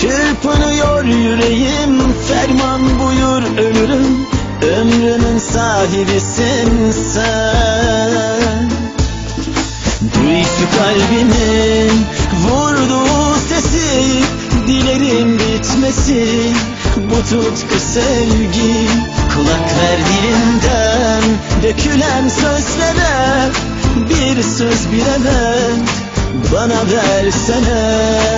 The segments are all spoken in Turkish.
Çırpınıyor yüreğim Ferman buyur ölürüm Ömrümün sahibisin sen. Duy şu kalbimin vurduğu sesi Dilerim bitmesin. Bu tutku sevgi Kulak ver dilinden dökülen sözlere Bir söz bilemem. Bana versene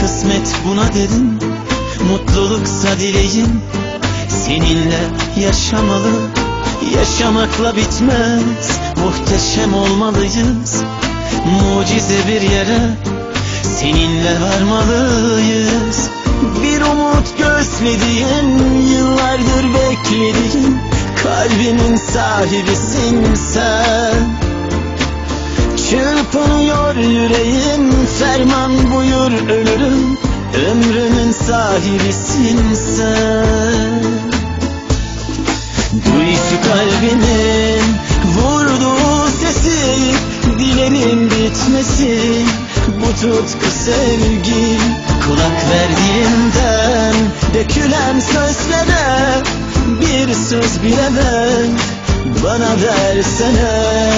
Kısmet buna dedim. Mutluluksa dileğim Seninle yaşamalı. Yaşamakla bitmez Muhteşem olmalıyız. Mucize bir yere Seninle varmalıyız. Bir umut gözlediğim Yıllardır beklediğim Kalbimin sahibisin sen. Çırpınıyor yüreğim Ferman buyur ölürüm Ömrümün sahibisin sen. Duy şu kalbimin vurduğu sesi Dilerim bitmesin bu tutku sevgi. Kulak ver dilimden dökülen sözlere Bir söz bilemem bana versene